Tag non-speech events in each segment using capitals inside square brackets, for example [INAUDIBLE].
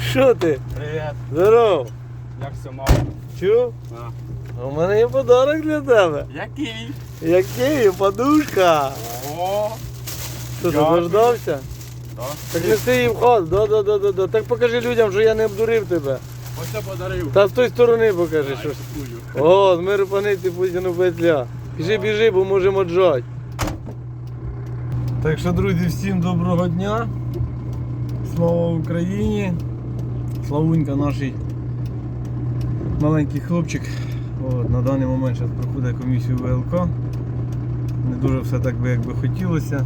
Що ти? Привіт. Здоров. Як все мало? Чув? А. У мене є подарок для тебе. Який? Який? Подушка. О, Що ти Дякую. дождався? да. Так неси її в хату. Да, да, да, да, да. Так покажи людям, що я не обдурив тебе. Ось я подарив. Та з тої сторони покажи, що ж. О, з миру панити путіну петля. Біжи, біжи, бо можемо джать. Так що, друзі, всім доброго дня. Слава Україні. Славунька наш маленький хлопчик. От, на даний момент зараз проходить комісію ВЛК. Не дуже все так би як би хотілося.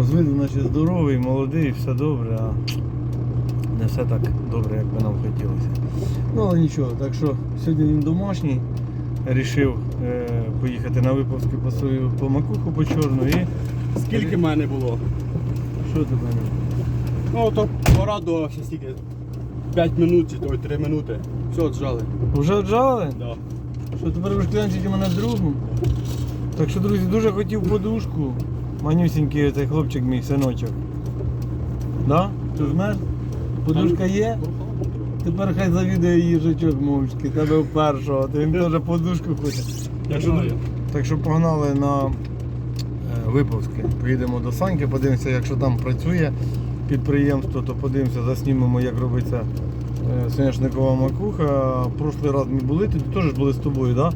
З виду наче здоровий, молодий, все добре, а не все так добре, як би нам хотілося. Ну але нічого, так що сьогодні він домашній. Рішив е, поїхати на виповську по свою по макуху по чорну і. Скільки в мене було? Що ти мене? Ну, то пора до ще стільки. 5 минут чи то 3 минути. Все, отжали. Вже отжали? Да. Що тепер ви клянчите мене другом? Так що, друзі, дуже хотів подушку. Манюсінький цей хлопчик мій синочок. Да? Ти знаєш? Подушка є? Тепер хай завідує їжачок мовчки, тебе в першого, то він теж подушку хоче. Що, знаю. так що погнали на е. Поїдемо до Саньки, подивимося, якщо там працює підприємство, то подивимося, заснімемо, як робиться е, соняшникова макуха. Прошлий раз ми були, тоді теж були з тобою, да?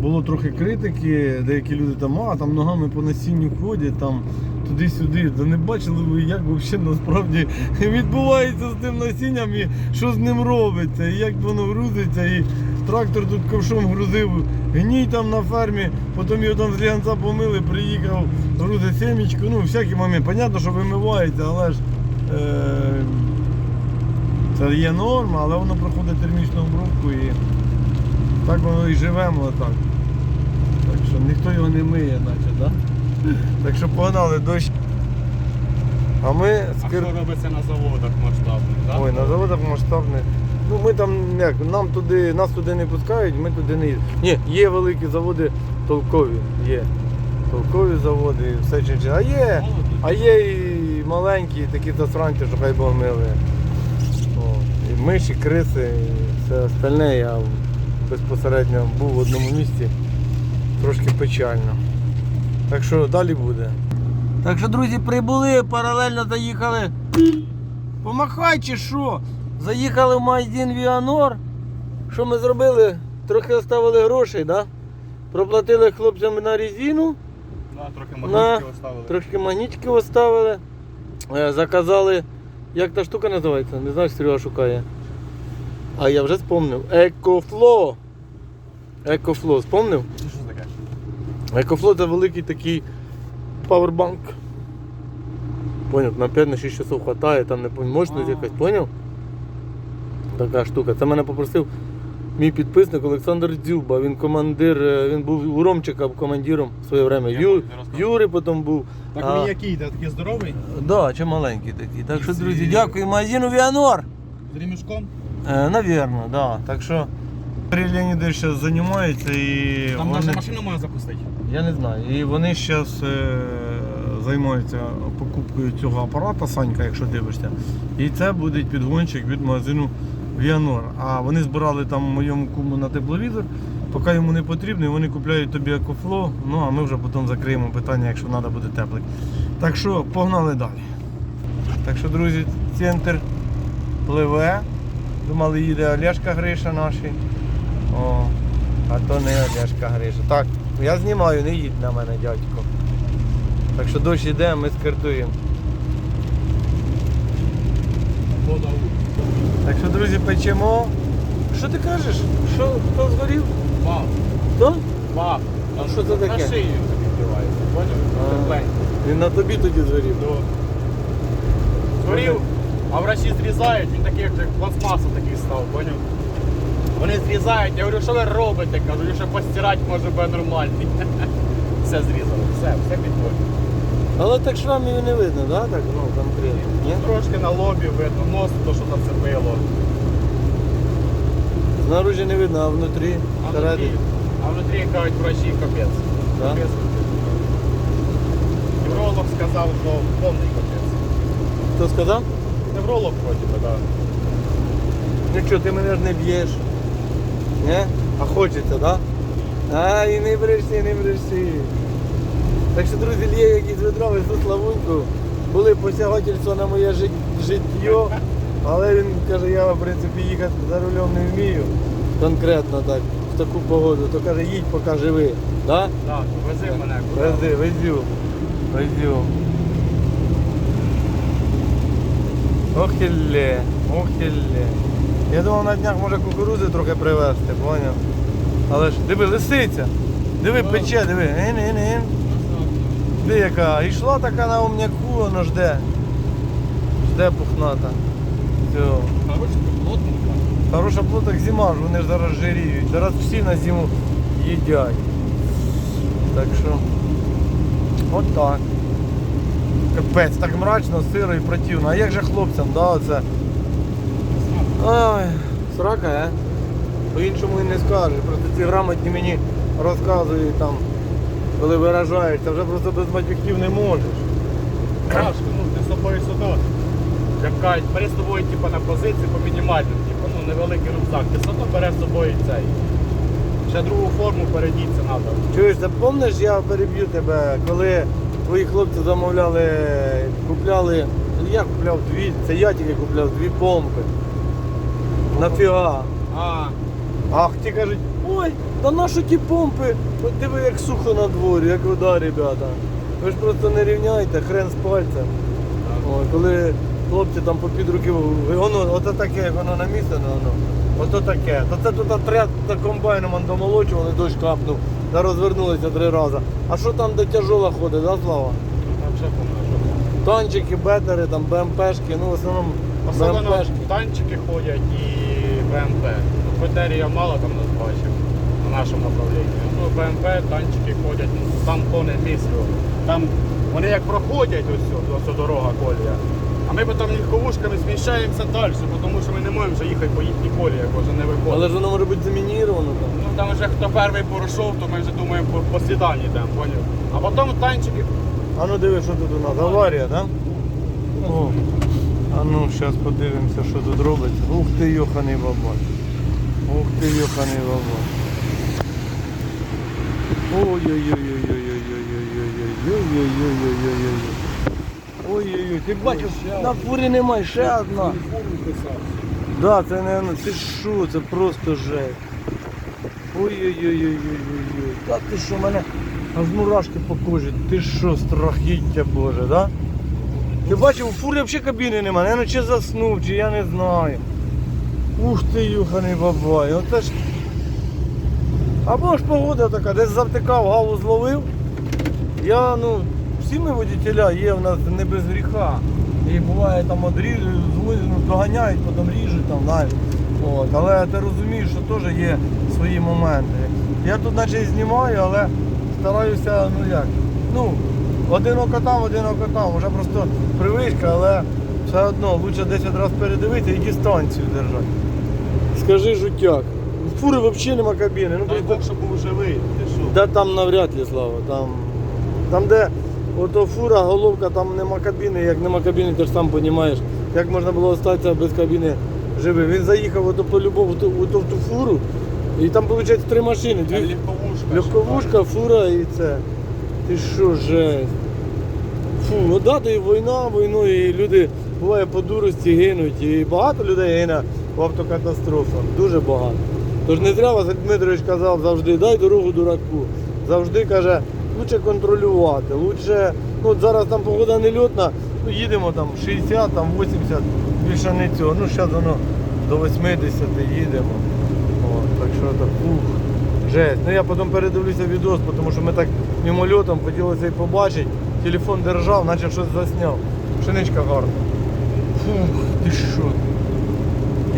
Було трохи критики, деякі люди там, а там ногами по насінню ходять, там туди-сюди. Да не бачили ви, як взагалі насправді відбувається з тим насінням і що з ним робиться, і як воно грузиться. І трактор тут ковшом грузив гній там на фермі, потім його там з ліганця помили, приїхав, грузить семечку, ну всякі моменти. Понятно, що вимивається, але ж це є норма, але воно проходить термічну обробку і так воно і живемо отак. Так що ніхто його не миє, наче, да? Так що погнали дощ. А ми А що робиться на заводах масштабних, так? Ой, на заводах масштабних. Ну ми там як, нам туди, нас туди не пускають, ми туди не їдемо. Ні, є великі заводи толкові, є. Толкові заводи, все чи А є, а є і маленькі, такі засранці, що хай Бог милує. О, І миші, криси, і все остальне. Я безпосередньо був в одному місці. Трошки печально. Так що далі буде. Так що, друзі, прибули, паралельно заїхали. Помахай чи що? Заїхали в магазин Віанор. Що ми зробили? Трохи оставили грошей, да? проплатили хлопцям на резину, Да, трохи На. магнітки оставили. трошки магнітики оставили. Е, Заказали. Як та штука називається? Не знаю, Серега шукає. А я вже спомнив. Екофло. Екофло, спомнив? Що таке? Екофло це великий такий павербанк. Поняв, на 5 на 6 часов хватає, там не мощність якась, поняв? Така штука. Це мене попросив мій підписник Олександр Дзюба. Він командир, е, він був у Ромчика командиром в своє время. Ю. Юри потім був. Так А. він який? Ти такий здоровий? Да, чи маленький такий. Так що, друзі, дякую магазину Віанор. З ремішком? Е, навірно, да. Так що Юрій Леонідович зараз займається і. Там вони- навіть машину можна запустити. Я не знаю. І вони зараз е, займаються покупкою цього апарата, Санька, якщо дивишся. І це буде підгончик від магазину Віанор. А вони збирали там моєму куму на тепловізор, поки йому не потрібно, вони купляють тобі екофло. Ну а ми вже потім закриємо питання, якщо треба буде теплик. Так що погнали далі. Так що, друзі, центр пливе. Думали, їде Олешка Гриша наш. О, а то не Олешка Гриша. Так, я знімаю, не їдь на мене, дядько. Так що дощ іде, ми скартуємо. Вода Так що, друзі, печемо. Що ти кажеш? Що, хто згорів? Вау. Хто? Вау. А що це таке? На шию тобі вбивається. Поняв? Він на тобі тоді згорів. Ну. Згорів, а врачі зрізають, він такий, як пластмаса такий став, поняв? Вони зрізають, я говорю, що ви робите? Кажу, що постирати може би нормальний. [LAUGHS] Все зрізали, все, все підходить. Але так шрамів не видно, да? Так, ну, конкретно. Ні? Трошки на лобі видно, нос то, що зацепило. Знаружі не видно, а внутрі, А внутрі, а внутрі кажуть врачі капець. Да? Капець. Невролог сказав, що повний капець. Хто сказав? Невролог вроді би, так. Ну що, ти мене ж не б'єш. Не? А хочеться, так? Да? А, і не бреши, не бреши. Так що, друзі, є якісь ведро, везу славунку. Були посягательства на моє жит- життя, але він каже, я в принципі їхати за рулем не вмію. Конкретно так, в таку погоду, то каже, їдь, поки живи. Да? Так, вези мене. Вези, везю. Везю. Ох ілле, ох ілле. Я думав на днях може кукурузи трохи привезти, поняв? Але ж диви, лисиця. Диви, пече, диви. Ін, ін, ін. Диви яка. Ішла така на умняку, воно жде. Жде пухната. Все. Короче, плотненько. Хороша плоток зима ж, вони ж зараз жиріють. Зараз всі на зиму їдять. Так що. От так. Капець, так мрачно, сиро і противно. А як же хлопцям, да, оце? Ой, срака, а? По-іншому і не скажеш. Просто ці грамотні мені розказують там, коли виражаєшся, вже просто без матюків не можеш. Тяжко, ну ти з собою сюди. Як кажуть, бери з собою типу, на позиції по мінімальному, типу, ну невеликий рюкзак. Ти все одно береш з собою цей. Ще другу форму передіться треба. Чуєш, ти пам'ятаєш, я переб'ю тебе, коли твої хлопці замовляли, купляли, я купляв дві, це я тільки купляв дві помпи. Нафіга. А, Ах, ті кажуть, ой, та нащо ті помпи? От диви, як сухо на дворі, як вода, ребята. Ви ж просто не рівняйте, хрен з пальцем. Ой, коли хлопці там по під руки, воно, ото таке, як воно намісено, воно. Ото таке. То це тут отряд за комбайном домолочували, дощ капнув, та розвернулися три рази. А що там, де тяжола ходить, да, Слава? там ще помню. Танчики, бетери, там БМПшки, ну в основному Особливо БМПшки. танчики ходять і БМП. Ну, БТР я мало там нас бачив на нашому направлінні. Ну, БМП, танчики ходять, ну, там повне місце. Там вони як проходять ось ось дорога колія. А ми потім легковушками зміщаємося далі, тому що ми не можемо вже їхати по їхній колії, як вже не виходить. Але ж воно може бути замініровано там. Ну там вже хто перший пройшов, то ми вже думаємо по, по слідам йдемо, поняв? А потім танчики. А ну диви, що тут у нас? Аварія, так? Да? О. А ну, зараз подивимося, що тут робиться. Ух ти, йоханий бабай. Ух ти, йоханий бабай. Ой-ой-ой-ой-ой-ой-ой-ой-ой-ой-ой-ой-ой-ой. Ой-ой-ой, ти бачиш, на фурі немає ще одна. Да, це не воно. Ти що, це просто жесть. Ой-ой-ой-ой-ой-ой. Та ти що, мене аж мурашки по кожі. Ти що, страхіття Боже, да? Ти бачив, у фурі взагалі кабіни немає. Я ну чи заснув, чи я не знаю. Ух ти, юханий бабай. Оце ж. Або ж погода така, десь завтикав, галу зловив. Я, ну, всі ми водителя є в нас не без гріха. І буває там одріжуть, ну, доганяють, потім ріжуть там, знаєш. От. Але ти розумієш, що теж є свої моменти. Я тут наче і знімаю, але стараюся, ну як, ну, один око там, один око там. Вже просто привичка, але все одно лучше 10 разів передивитися і дистанцію держати. Скажи жуттяк. Фури взагалі нема кабіни. Ну, Дай просто- Бог, щоб був живий. Ти що? Да там навряд ли, Слава. Там, там де ото фура, головка, там нема кабіни. Як нема кабіни, ти ж сам розумієш, як можна було залишитися без кабіни живим. Він заїхав ото по-любому в ту, в ту- фуру, і там виходить три машини. Дві, легковушка. легковушка, фура і це. Ти що, жесть. Фу, ну да, то і війна, війною, і люди буває по дурості гинуть. І багато людей гине в автокатастрофах. Дуже багато. Тож не зря Василь Дмитрович казав завжди, дай дорогу дураку. Завжди каже, лучше контролювати, лучше, ну от зараз там погода не льотна, ну їдемо там 60, там 80, більше не цього. Ну зараз воно до 80 їдемо. От, так що так, ух, жесть. Ну я потім передивлюся відос, тому що ми так мимольотом хотілося і побачити. Телефон держав, наче щось засняв. Пшеничка гарна. Фух, ти що?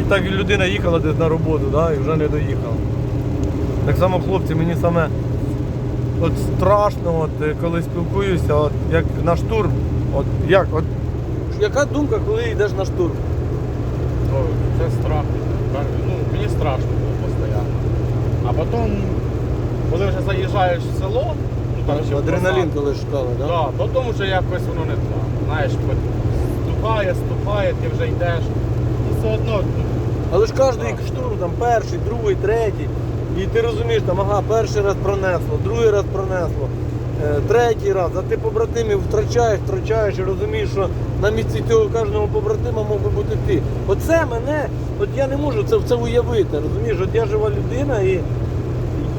І так і людина їхала десь на роботу, да, і вже не доїхала. Так само хлопці, мені саме от страшно, от, е, коли спілкуюся, от, як на штурм. От, як, от, яка думка, коли йдеш на штурм? Ну, Це страх. Ну, мені страшно було постійно. А потім, коли вже заїжджаєш в село, ну там ще Адреналін коли шукали, так? Да? Да, потім вже якось воно не так. Знаєш, ступає, ступає, ти вже йдеш. І все одно ну, Але ж кожен штурм, там перший, другий, третій. І ти розумієш, там, ага, перший раз пронесло, другий раз пронесло, е, третій раз, а ти побратимів втрачаєш, втрачаєш і розумієш, що на місці цього кожного побратима мог би бути ти. Оце мене, от я не можу це, це уявити. Розумієш, от я жива людина і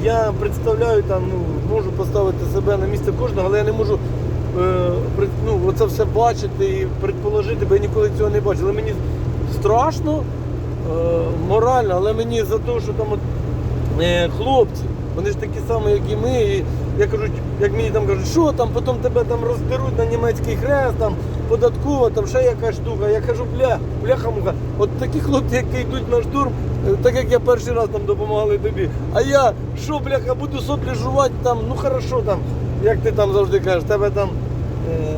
я представляю там, ну, можу поставити себе на місце кожного, але я не можу е, ну, оце все бачити і предположити, бо я ніколи цього не бачив. Але мені страшно, морально, але мені за те, що там от, е, хлопці, вони ж такі самі, як і ми. І я кажу, як мені там кажуть, що там, потім тебе там роздеруть на німецький хрест, там податкова, там ще якась штука. Я кажу, бля, бляха-муха, от такі хлопці, які йдуть на штурм, е, так як я перший раз там допомагали тобі. А я що, бляха, буду соплі жувати там, ну хорошо там, як ти там завжди кажеш, тебе там. Е,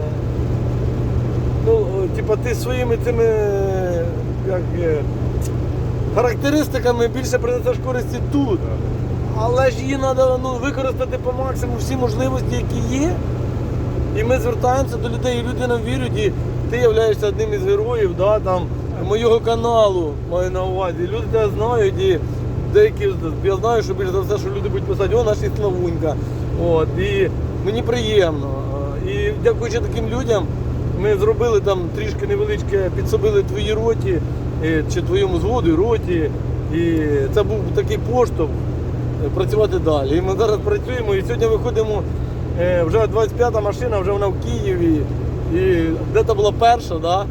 ну, типа ти своїми цими е, як, е, характеристиками більше принесеш користі тут. Але ж її треба ну, використати по максимуму всі можливості, які є. І ми звертаємося до людей, і люди нам вірять, і ти являєшся одним із героїв да, там, моєго каналу, маю на увазі. Люди тебе знають, і деякі я знаю, що більше за все, що люди будуть писати, о, наш і Славунька. От, і мені приємно. І дякуючи таким людям, ми зробили там трішки невеличке, підсобили твоїй роті, чи твоєму згоду і роті. І це був такий поштовх е, працювати далі. І ми зараз працюємо і сьогодні виходимо. е, Вже 25-та машина, вже вона в Києві. І де то була перша, да?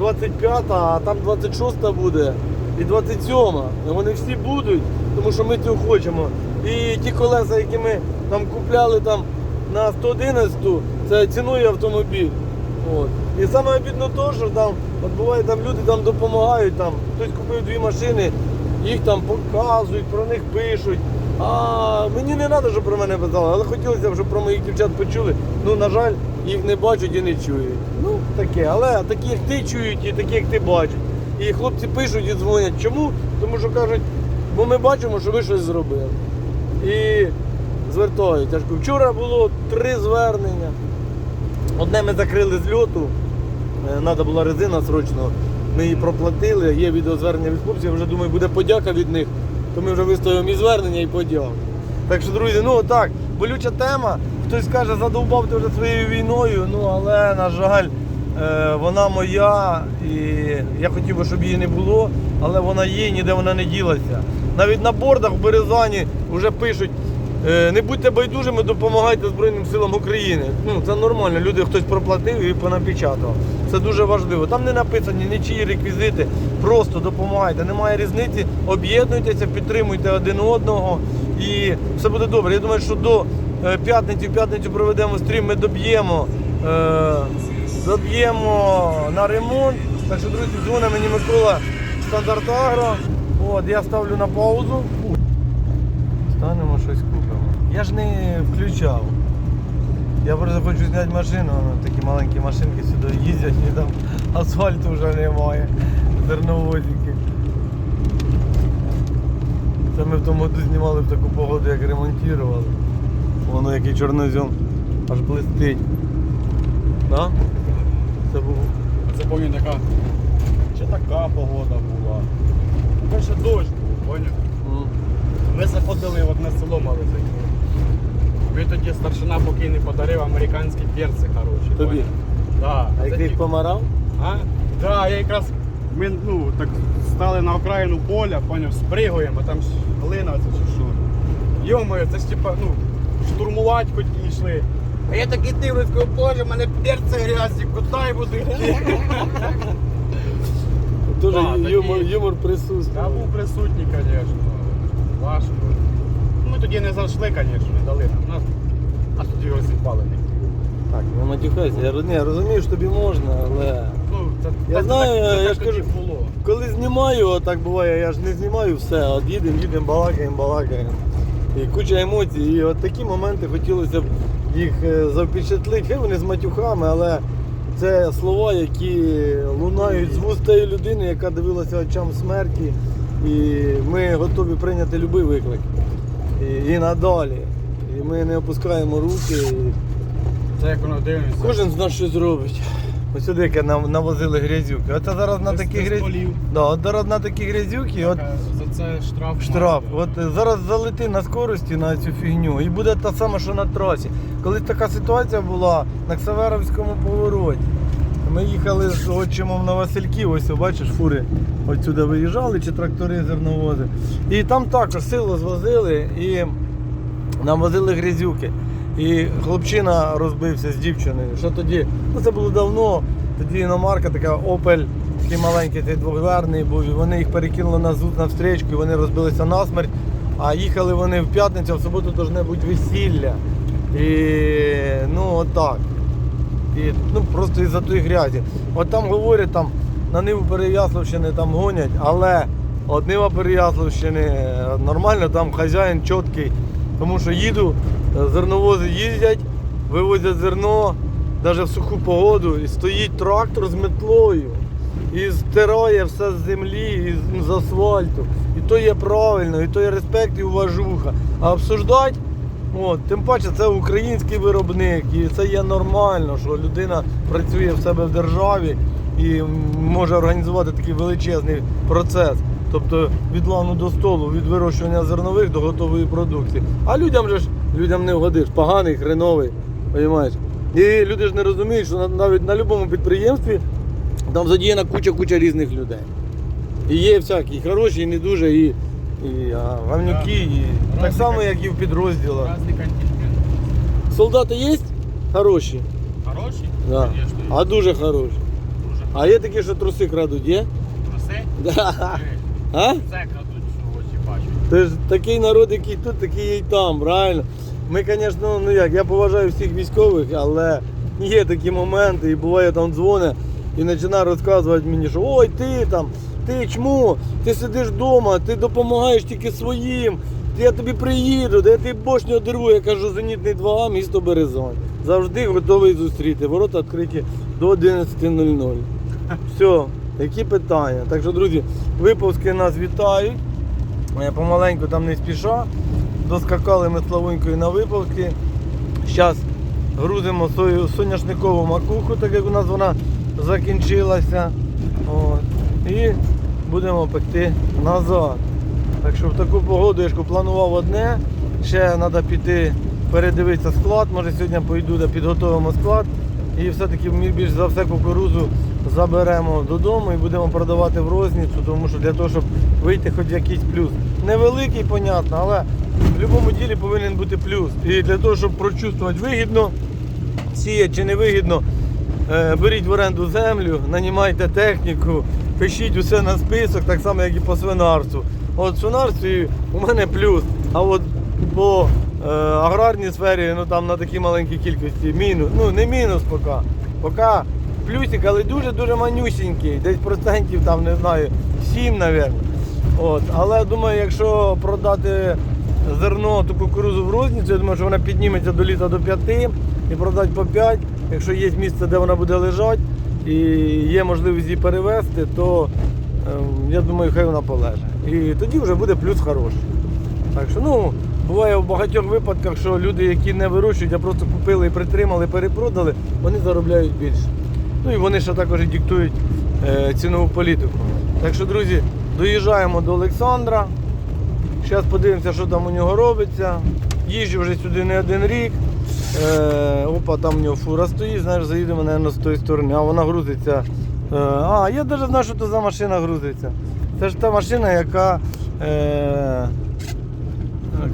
25-та, а там 26-та буде. І 27-та. Вони всі будуть, тому що ми цього хочемо. І ті колеса, які ми там купляли там на 111, це цінує автомобіль. От. І саме обідно то, що там, от буває, там люди там допомагають, там, хтось купив дві машини, їх там показують, про них пишуть. А мені не треба, щоб про мене писали, але хотілося б, щоб про моїх дівчат почули. Ну, на жаль, їх не бачать і не чують. Ну, таке. Але такі, як ти чують, і такі, як ти бачиш. І хлопці пишуть і дзвонять. Чому? Тому що кажуть, бо ми бачимо, що ви щось зробили. І звертають. Вчора було три звернення. Одне ми закрили з льоту. Треба була резина срочно. Ми її проплатили. Є відеозвернення від хлопців. Я вже думаю, буде подяка від них. То ми вже виставимо і звернення, і подяку. Так що, друзі, ну так, болюча тема. Хтось каже, задовбав ти вже своєю війною. Ну але на жаль, е, вона моя, і я хотів би, щоб її не було, але вона є, ніде вона не ділася. Навіть на бордах в Березані вже пишуть. Е, Не будьте байдужими, допомагайте Збройним силам України. Ну це нормально. Люди хтось проплатив і понапечатав. Це дуже важливо. Там не написані нічиї реквізити. Просто допомагайте. Немає різниці. Об'єднуйтеся, підтримуйте один одного і все буде добре. Я думаю, що до е, п'ятниці, в п'ятницю проведемо стрім, ми доб'ємо. е, Доб'ємо на ремонт. Так що, друзі, дзвонить мені Микола Стандарт Агро. От, я ставлю на паузу. Щось купимо. Я ж не включав. Я просто хочу зняти машину, ну, такі маленькі машинки сюди їздять і там асфальту вже немає. Зерновозики. Це ми в тому году знімали в таку погоду, як ремонтували. Воно який чорнозем аж блистить. Да? Це був. Це пам'ятаю, така. Чи така погода була. Перше дощ був, поняв? Ми заходили в одне село мали зайти. Мені тоді старшина покійний подарив американські перці хороші. Тобі? Да. А як ти їх помарав? А? Да, я якраз ми ну, так стали на окраїну поля, поняв, спригуємо, а там ж глина це чи що. Йомою, це ж типа, ну, штурмувати хоч і йшли. А я такий дивлюсь, кажу, боже, мене перці грязні, куди буду йти? Теж юмор, юмор присутствує. Я був присутній, звісно. Важко. Ми тоді не зайшли, звісно, не дали нам. Нас, нас тоді розсипали не. Так, не матюхайся. Я, роз- ні, я розумію, що тобі можна, але. Ну, це, Я це, знаю, так, це я так ж тоді кажу. було. Коли знімаю, так буває, я ж не знімаю все, от їдемо, їдемо, балакаємо, балакаємо. І куча емоцій. І от такі моменти хотілося б їх е, запечатлити. Хай вони з матюхами, але це слова, які лунають з вуст тієї людини, яка дивилася очам смерті. І ми готові прийняти будь-який виклик. І, і надалі. І ми не опускаємо руки. І Це як воно дивимося. кожен з нас щось робить. Ось сюди яке нам- навозили грязюки. Оце зараз на такі грязюки. полів. Да, от зараз на такі грязюки, от Така, За це штраф. штраф. має. От е, зараз залети на скорості на цю фігню і буде та сама, що на трасі. Колись така ситуація була на Ксаверовському повороті. Ми їхали з отчимом на Васильків, ось бачиш, фури отсюди виїжджали, чи трактори зерновози. І там також силу звозили і нам возили грязюки. І хлопчина розбився з дівчиною. Що тоді? Ну це було давно. Тоді іномарка така Opel, такий маленький, цей двохдверний був. І вони їх перекинули на зут на встречку, і вони розбилися насмерть. А їхали вони в п'ятницю, а в суботу должне бути весілля. І ну отак. І, ну, просто із-за тої грязі. От там говорять, там на Ниву Переяславщини там гонять, але от Нива Переяславщини е, нормально, там хазяїн чіткий. Тому що їду, е, зерновози їздять, вивозять зерно, навіть в суху погоду, і стоїть трактор з метлою. І стирає все з землі, і з, асфальту. І то є правильно, і то є респект і уважуха. А обсуждати От, тим паче це український виробник, і це є нормально, що людина працює в себе в державі і може організувати такий величезний процес. Тобто від лану до столу, від вирощування зернових до готової продукції. А людям же ж людям не вгодиш, поганий, хреновий, розумієш? І люди ж не розуміють, що навіть на будь-якому підприємстві там задіяна куча-куча різних людей. І є всякі, і хороші, і не дуже, і, і гавнюки, і так само, як і в підрозділах. Разний контингент. Солдати є хороші? Хороші? Да. Є. А дуже хороші. Дуже А є такі, що труси крадуть, є? труси. Да. [LAUGHS] А? Це крадуть, що очі бачать. Ти ж такий народ, який тут, такий є і там, правильно? Ми, звісно, ну як, я поважаю всіх військових, але є такі моменти, і буває там дзвони і починає розказувати мені, що ой, ти там, ти чмо, ти сидиш вдома, ти допомагаєш тільки своїм, я тобі приїду, де я тобі бошню одерву, я кажу, зенітний 2А, місто Березань. Завжди готовий зустріти. Ворота відкриті до 11.00. Все, які питання? Так що, друзі, випуски нас вітають. Е, Помаленьку там не спіша. Доскакали ми славонькою на випавки. Зараз грузимо свою соняшникову макуху, так як у нас вона закінчилася. От. І будемо пекти назад. Так що в таку погоду я ж планував одне. Ще треба піти передивитися склад. Може сьогодні поїду да підготовимо склад. І все-таки ми більш за все кукурузу заберемо додому і будемо продавати в розницю, тому що для того, щоб вийти хоч якийсь плюс. Невеликий, понятно, але в будь-якому ділі повинен бути плюс. І для того, щоб прочувствувати вигідно, сіяти чи не вигідно, беріть в оренду землю, нанімайте техніку, пишіть усе на список, так само, як і по свинарству. От свинарстві у мене плюс, а от по е, аграрній сфері, ну там на такій маленькій кількості мінус. Ну не мінус поки. Поки плюсик, але дуже-дуже манюсінький, десь процентів там, не знаю, 7, мабуть. От, але думаю, якщо продати зерно, ту кукурузу в розницю, я думаю, що вона підніметься до літа до 5 і продати по 5. Якщо є місце, де вона буде лежати і є можливість її перевезти, то ем, я думаю, хай вона полеже. І тоді вже буде плюс хороший. Так що, ну, буває в багатьох випадках, що люди, які не вирощують, а просто купили і притримали, перепродали, вони заробляють більше. Ну і вони ще також і диктують е, цінову політику. Так що, друзі, доїжджаємо до Олександра. Зараз подивимося, що там у нього робиться. Їжджу вже сюди не один рік. Е, опа, там у нього фура стоїть, знаєш, заїдемо, мабуть, з тої сторони, а вона грузиться. Е, а, я навіть знаю, що це за машина грузиться. Це ж та машина, яка е,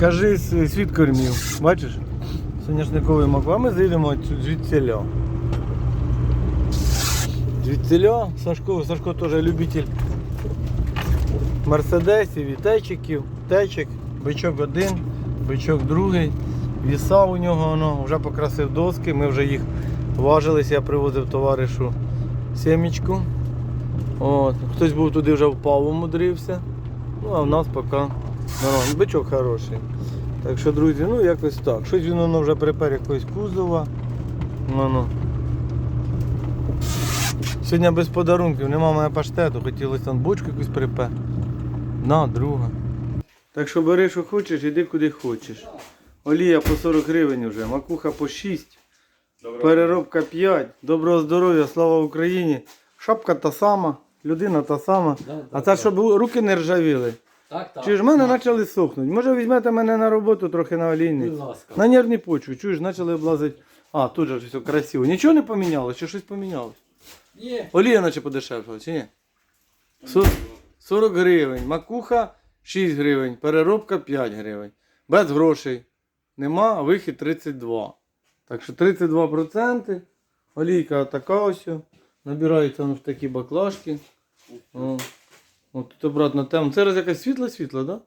кажи, світ кормів. Бачиш? Соняшниковий маку. А ми заїдемо звідсіля. Звідсіля. Сашко, Сашко теж любитель мерседесів і течиків. Течик, бичок один, бичок другий. Віса у нього воно, вже покрасив доски, ми вже їх важилися, я привозив товаришу сімечку. От. Хтось був туди вже впав, умудрився. Ну, а в нас поки нормально. Бичок хороший. Так що, друзі, ну якось так. Щось він воно вже припер якогось кузова. Ну, ну. Сьогодні без подарунків, нема мене паштету, хотілося там бочку якусь припер. На, друга. Так що бери, що хочеш, іди куди хочеш. Олія по 40 гривень вже, макуха по 6. Переробка 5. Доброго здоров'я, слава Україні. Шапка та сама, людина та сама. Да, А це да. щоб руки не ржавіли. Так, так. Ж в мене почали сохнути? Може візьмете мене на роботу трохи на? Будь ласка. На нервні почві, чуєш, почали облазити. А, тут же все красиво. Нічого не помінялось, чи щось помінялось? Ні. Олія наче подешевшала, чи ні? Сор- 40 гривень, макуха 6 гривень, переробка 5 гривень. Без грошей. Нема, а вихід 32. Так що 32%. Олійка така ось. Набирається в такі баклажки. О. От тут обратно тема. Це раз якась світла-світла, так?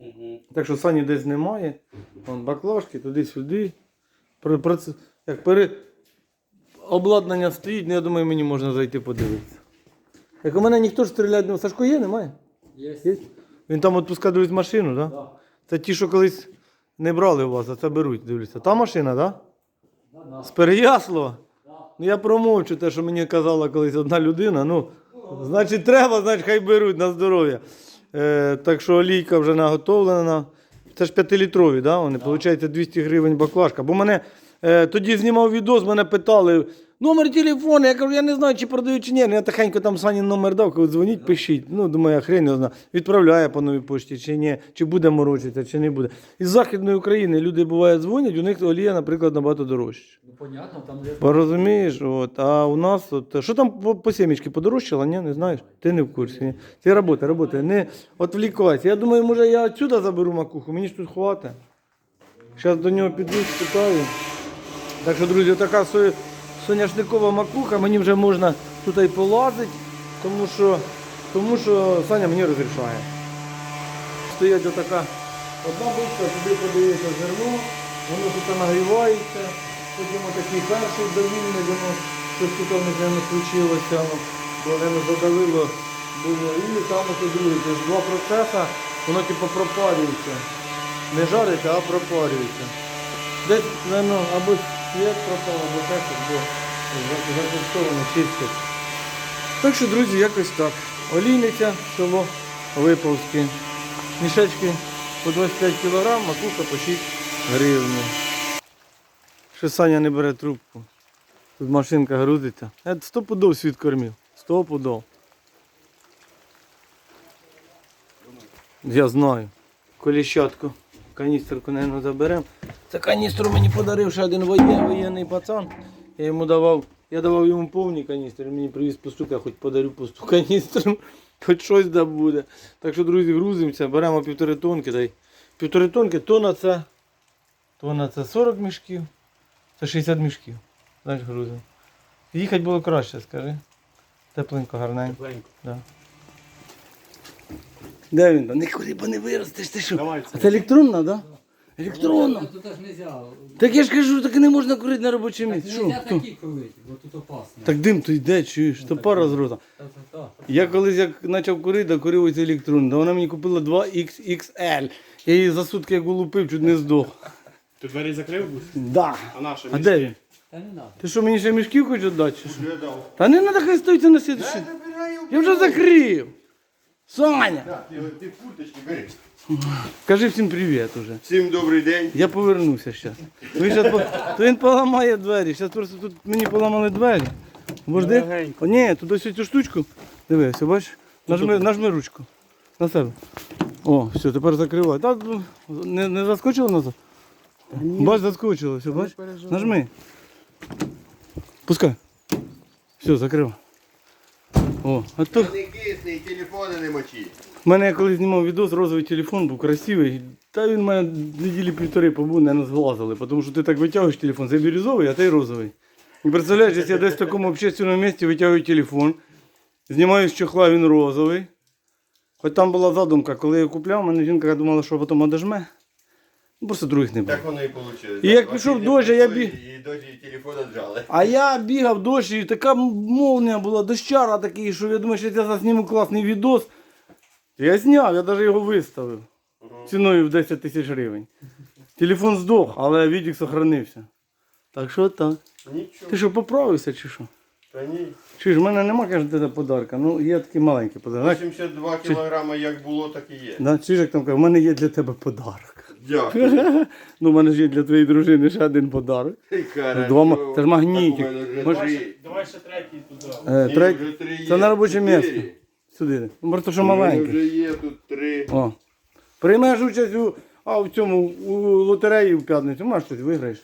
Да? Так що сані десь немає. Вон баклажки, туди-сюди. Як пере... Обладнання стоїть, ну я думаю, мені можна зайти подивитися. Як у мене ніхто ж стріляти не Сашко є, немає? Є. Є? Він там відпускає дивись, машину, так? Да? Да. Це ті, що колись не брали у вас, а це беруть, дивлюся. Та машина, так? Да? З Переяслава? Ну я промовчу те, що мені казала колись одна людина. Ну, значить, треба, значить, хай беруть на здоров'я. Е, так що олійка вже наготовлена. Це ж 5-літрові, да? Вони, виходить, 200 гривень баклажка. Бо мене е, тоді знімав відос, мене питали. Номер телефону, я кажу, я не знаю, чи продають, чи ні. Ну, я тихенько там Сані номер дав, кажу, дзвоніть, пишіть. Ну, думаю, я хрен не знаю. Відправляє по новій пошті, чи ні, чи буде морочитися, чи не буде. Із Західної України люди буває дзвонять, у них олія, наприклад, набагато дорожча. Ну, понятно, там є. Порозумієш, от, а у нас от, що там по, по сімечки подорожчало, ні? Не знаєш? Ти не в курсі. Ні? Ти робота, робота, не відвлікайся. Я думаю, може я отсюда заберу макуху, мені ж тут хватить. Зараз до нього піду, спитаю. Так що, друзі, така со- соняшникова макуха, мені вже можна тут і полазити, тому що, тому що Саня мені розрішає. Стоять отака одна бочка, туди подається зерно, воно тут нагрівається, потім отакий перший довільний, воно щось тут у них не включилося, бо воно задавило було. І там ось другий, два процеси, воно типу пропарюється. Не жариться, а пропарюється. Десь, ну, або пропав, або так, бо закоштовано чистить. Так що, друзі, якось так. Олійниця, село Виповське. Мішечки по 25 кг, макуха по 6 гривень. Ще Саня не бере трубку. Тут машинка грузиться. Я 100 пудов світ кормив. 100 пудов. Я знаю. Коліщатку. Каністерку, мабуть, заберемо. Це каністру мені подарив ще один воєнний, пацан. Я йому давав, я давав йому повні каністри, мені привіз пусту, я хоч подарю пусту каністру, [LAUGHS] хоч щось да буде. Так що, друзі, грузимося, беремо півтори тонки, дай. Півтори тонки, тона це, тона це 40 мішків, це 60 мішків. Знаєш, грузимо. Їхати було краще, скажи. Тепленько, гарненько. Тепленько. Да. Де він? там? Нікуди бо не виростеш, ти що? Давай, А це електронна, так? Да? Електронна. Ну, Тут аж нельзя. Так я ж кажу, так і не можна курити на робочому Так місці. Що? нельзя Хто? такі курити, бо тут опасно. Так дим то йде, чуєш, то пара з рота. Та, та, та. Я колись як почав курити, да курив ось електрон, да вона мені купила 2XXL. Я її за сутки як улупив, чуть не здох. Ти двері закрив? Да. А наша А де він? Та не треба. Ти що, мені ще мішків хочеш віддати? Чи що? Та не треба хай стоїть на сидуші. Я вже закрив. Саня, Ти, ти в курточці бери. кажи всім привіт уже. Всім добрий день. Я повернуся зараз. Він, щас по... То він поламає двері. Зараз просто тут мені поламали двері. Божди. Легенько. О, ні, тут ось цю штучку. Дивися, бачиш? Нажми, нажми ручку. На себе. О, все, тепер закривай. Та, ну, не, не заскочило назад? Бач, заскочило, все, бач? Нажми. Пускай. Все, закрив. О, а то... Не кисни, і телефони не мочи. У мене я коли знімав відос, розовий телефон був красивий. Та він мене неділі півтори побув, не зглазили. Тому що ти так витягуєш телефон, це бірюзовий, а той розовий. І представляєш, якщо я десь в такому общественному місці витягую телефон, знімаю з чохла, він розовий. Хоч там була задумка, коли я купляв, мене жінка думала, що потім одежме. Ну, просто других не було. Так воно і вийшло. І як пішов дощ, а я бі- І дощ, і телефон віджали. А я бігав дощ, і така молния була, дощара такий, що я думаю, що я засніму класний відос. Я зняв, я навіть його виставив. Ціною в 10 тисяч гривень. Телефон здох, але відік сохранився. Так що так. Нічого. Ти що, поправився чи що? Та ні. Чи ж в мене нема, каже, тебе подарка. Ну, є такий маленький подарок. 82 кілограма як було, так і є. Да, чи ж як там каже, в мене є для тебе подарок. Дякую. [LAUGHS] Ну, в мене ж є для твоєї дружини ще один подарок. Два це ж магнітик. Може- Давай ще третій туди. Е, треть- Це на робоче місце. Сюди. Ну, Просто що маленький. вже є тут три. О. Приймеш участь у, а, в цьому у лотереї в п'ятницю, може щось виграєш.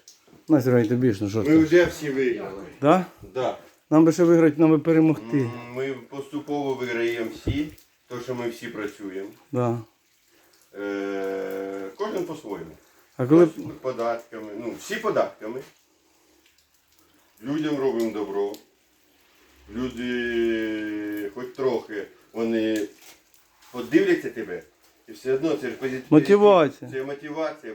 На сьогодні тобі ж, ну що Ми вже всі виграли. Да? Да. Нам би ще виграти, нам би перемогти. М, Ми поступово виграємо всі, тому що ми всі працюємо. Да. Е, Кожен по-своєму. А коли податками, ну, всі податками. Людям робимо добро. Люди хоч трохи, вони подивляться тебе. І все одно це ж позитив. Мотивація. Це мотивація,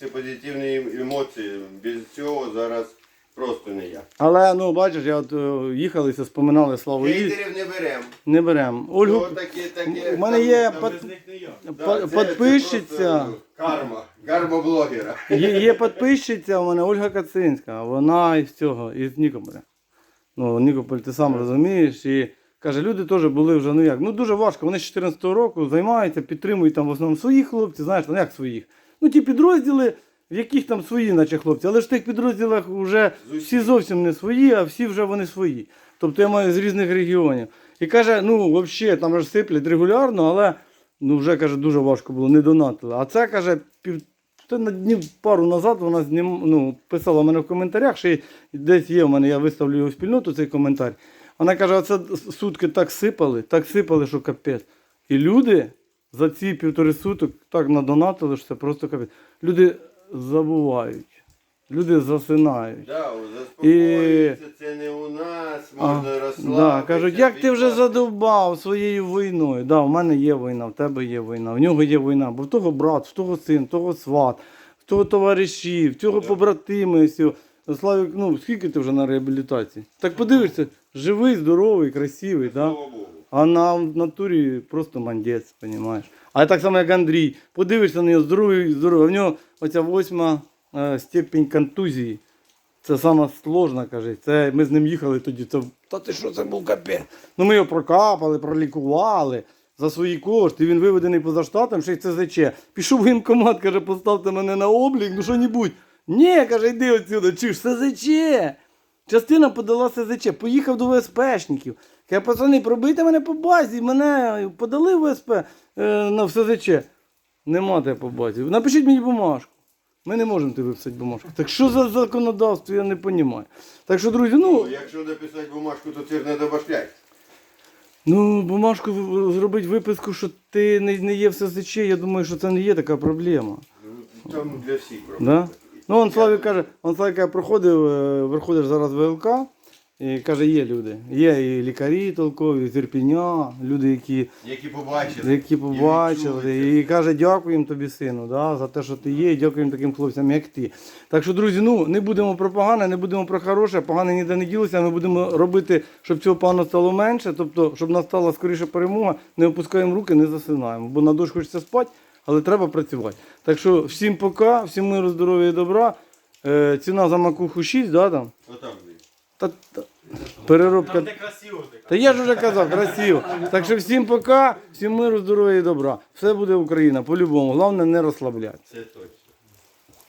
це позитивні емоції. Без цього зараз просто не я. Але ну бачиш, я от е, їхалися, споминали славу. Хейтерів не беремо. Не беремо. Ольгу, таке, таке, у мене там- є там без них не я. Да, це- підписчиця. це просто Карма. Карма блогера. Є, є підписчиця у мене Ольга Кацинська, вона із цього, із Нікополя. Ну, Нікополь, ти сам розумієш. І каже, люди теж були вже, ну як, ну дуже важко. Вони з 14-го року займаються, підтримують там в основному своїх хлопців, знаєш, ну як своїх. Ну ті підрозділи, в яких там свої, наче хлопці, але ж в тих підрозділах вже всі зовсім не свої, а всі вже вони свої. Тобто я маю з різних регіонів. І каже, ну взагалі там ж сиплять регулярно, але ну вже каже, дуже важко було, не донатили. А це каже, пів, та на днів пару назад вона знім, ну, писала мене в коментарях, що десь є в мене, я виставлю його в спільноту, цей коментар. Вона каже, оце сутки так сипали, так сипали, що капець. І люди за ці півтори суток так надонатили, що це просто капець. Люди забувають, люди засинають. Да, заспокоїться, це не у нас, можна розслабитися. да, кажуть, як ти вже задовбав своєю війною. Да, в мене є війна, в тебе є війна, в нього є війна, бо в того брат, в того син, в того сват, в того товариші, в цього побратими. всього. Славік, ну скільки ти вже на реабілітації? Так подивишся, живий, здоровий, красивий, да? А на натурі просто мандець, розумієш? А так само, як Андрій, подивишся на нього здоровий, здоровий. В нього оця восьма е, степінь контузії. Це сама сложна, каже. Це ми з ним їхали тоді. Це, та ти що, це був капець. Ну ми його прокапали, пролікували за свої кошти. Він виведений поза штатом, ще й ЦЗЧ. Пішов воєнкомат, каже, поставте мене на облік, ну що-небудь. Ні, каже, йди отсюди, ж СЗЧ. Частина подала СЗЧ, поїхав до ВСПшників. Каже, пацани, пробийте мене по базі, мене подали в ВСП е, на в СЗЧ. Нема тебе по базі. Напишіть мені бумажку. Ми не можемо тобі виписати бумажку. Так що за законодавство, я не розумію. Так що, друзі, ну, Ну, якщо написати бумажку, то це ж не добашляй. ну бумажку зробити виписку, що ти не, не є в СЗЧ, я думаю, що це не є така проблема. Ну, Там для всіх проблем. Да? Ну, он Славік каже, он Славік каже, проходив, е, виходиш зараз в ВЛК, і каже, є люди. Є і лікарі толкові, з Ірпіня, люди, які, Які побачили. які і побачили. І каже, дякуємо тобі, сину, да, за те, що ти є, і дякуємо таким хлопцям, як ти. Так що, друзі, ну не будемо про погане, не будемо про хороше, погане ніде не ділося. Ми будемо робити, щоб цього погано стало менше, тобто, щоб настала скоріше перемога, не опускаємо руки, не засинаємо. Бо на дощ хочеться спати, але треба працювати. Так що всім пока, всім миру, здоров'я і добра. Е, ціна за макуху 6, да, там? Отак, блін. Та, та, переробка. Там красиво. Та я ж вже казав, красиво. Так що всім пока, всім миру, здоров'я і добра. Все буде Україна, по-любому. Головне не розслаблятися. Це точно.